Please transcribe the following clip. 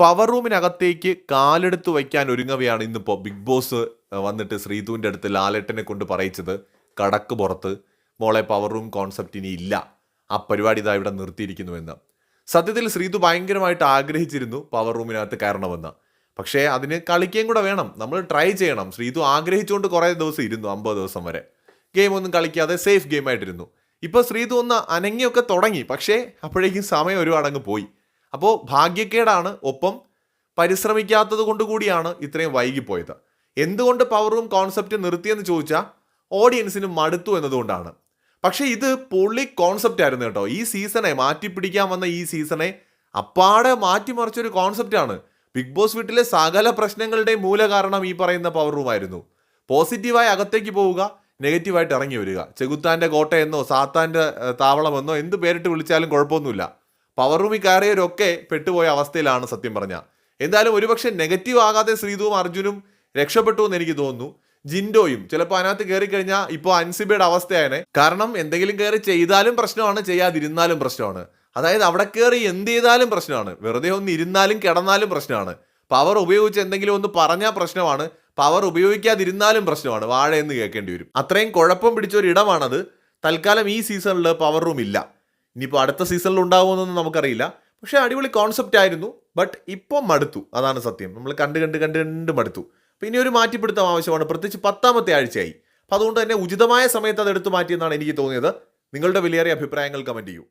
Power റൂമിനകത്തേക്ക് കാലെടുത്ത് വയ്ക്കാൻ ഒരുങ്ങവയാണ് ഇന്നിപ്പോൾ ബിഗ് ബോസ് വന്നിട്ട് ശ്രീതുവിന്റെ അടുത്ത് ലാലേട്ടനെ കൊണ്ട് പറയിച്ചത്. കടക്ക് പുറത്ത്. മോളെ പവർ റൂം കോൺസെപ്റ്റ് ഇനി ഇല്ല. ആ പരിപാടി ഇതാ ഇവിടെ നിർത്തിയിരിക്കുന്നുവെന്ന്. സത്യത്തിൽ ശ്രീതു ഭയങ്കരമായിട്ട് ആഗ്രഹിച്ചിരുന്നു പവർ റൂമിനകത്ത് കയറണമെന്ന്. പക്ഷേ അതിന് കളിക്കുകയും കൂടെ വേണം. നമ്മൾ ട്രൈ ചെയ്യണം. ശ്രീതു ആഗ്രഹിച്ചുകൊണ്ട് കുറേ ദിവസം ഇരുന്നു അമ്പത് ദിവസം വരെ. ഗെയിം ഒന്നും കളിക്കാതെ സേഫ് ഗെയിമായിട്ടിരുന്നു ഇപ്പോൾ ശ്രീതു ഒന്ന് അനങ്ങിയൊക്കെ തുടങ്ങി. പക്ഷേ അപ്പോഴേക്കും സമയം ഒരുപാടങ്ങ് പോയി. അപ്പോൾ ഭാഗ്യക്കേടാണ്. ഒപ്പം പരിശ്രമിക്കാത്തത് കൊണ്ട് കൂടിയാണ് ഇത്രയും വൈകിപ്പോയത്. എന്തുകൊണ്ട് പവർ റൂം കോൺസെപ്റ്റ് നിർത്തിയെന്ന് ചോദിച്ചാൽ ഓഡിയൻസിന് മടുത്തു എന്നതുകൊണ്ടാണ്. പക്ഷേ ഇത് പൊള്ളി കോൺസെപ്റ്റ് ആയിരുന്നു കേട്ടോ. ഈ സീസണെ മാറ്റിപ്പിടിക്കാൻ വന്ന ഈ സീസണെ അപ്പാടെ മാറ്റിമറിച്ചൊരു കോൺസെപ്റ്റാണ് ബിഗ് ബോസ് വീട്ടിലെ സകല പ്രശ്നങ്ങളുടെയും മൂല കാരണം ഈ പറയുന്ന പവർ റൂം ആയിരുന്നു. പോസിറ്റീവായി അകത്തേക്ക് പോവുക നെഗറ്റീവായിട്ട് ഇറങ്ങി വരിക. ചെകുത്താന്റെ കോട്ടയെന്നോ സാത്താന്റെ താവളമെന്നോ എന്ത് പേരിട്ട് വിളിച്ചാലും കുഴപ്പമൊന്നുമില്ല. പവർ റൂമിൽ കയറിയവരൊക്കെ പെട്ടുപോയ അവസ്ഥയിലാണ് സത്യം പറഞ്ഞാൽ എന്തായാലും ഒരുപക്ഷെ നെഗറ്റീവ് ആകാതെ ശ്രീധുവും അർജുനും രക്ഷപ്പെട്ടു എന്ന് എനിക്ക് തോന്നുന്നു. ജിൻഡോയും ചിലപ്പോൾ അതിനകത്ത് കയറി കഴിഞ്ഞാൽ ഇപ്പോൾ അൻസിബയുടെ അവസ്ഥയാണ് കാരണം എന്തെങ്കിലും കയറി ചെയ്താലും പ്രശ്നമാണ് ചെയ്യാതിരുന്നാലും പ്രശ്നമാണ്. അതായത് അവിടെ കയറി എന്ത് ചെയ്താലും പ്രശ്നമാണ്. വെറുതെ ഒന്ന് ഇരുന്നാലും കിടന്നാലും പ്രശ്നമാണ്. പവർ ഉപയോഗിച്ച് എന്തെങ്കിലും ഒന്ന് പറഞ്ഞാൽ പ്രശ്നമാണ്. പവർ ഉപയോഗിക്കാതിരുന്നാലും പ്രശ്നമാണ്. വാഴയെന്ന് കേൾക്കേണ്ടി വരും. അത്രയും കുഴപ്പം പിടിച്ച ഒരു ഇടമാണത്. തൽക്കാലം ഈ സീസണിൽ പവർ റൂം ഇല്ല. ഇനിയിപ്പോൾ അടുത്ത സീസണിൽ ഉണ്ടാകുമെന്നൊന്നും നമുക്കറിയില്ല. പക്ഷേ അടിപൊളി കോൺസെപ്റ്റ് ആയിരുന്നു. ബട്ട് ഇപ്പം മടുത്തു. അതാണ് സത്യം. നമ്മൾ കണ്ട് കണ്ട് കണ്ട് കണ്ട് മടുത്തു. പിന്നെ ഒരു മാറ്റിപ്പിടുത്തം ആവശ്യമാണ്. പ്രത്യേകിച്ച് പത്താമത്തെ ആഴ്ചയായി. അപ്പോൾ അതുകൊണ്ട് തന്നെ ഉചിതമായ സമയത്ത് അത് എടുത്തു മാറ്റിയെന്നാണ് എനിക്ക് തോന്നിയത്. നിങ്ങളുടെ വിലയേറിയ അഭിപ്രായങ്ങൾ കമന്റ് ചെയ്യൂ.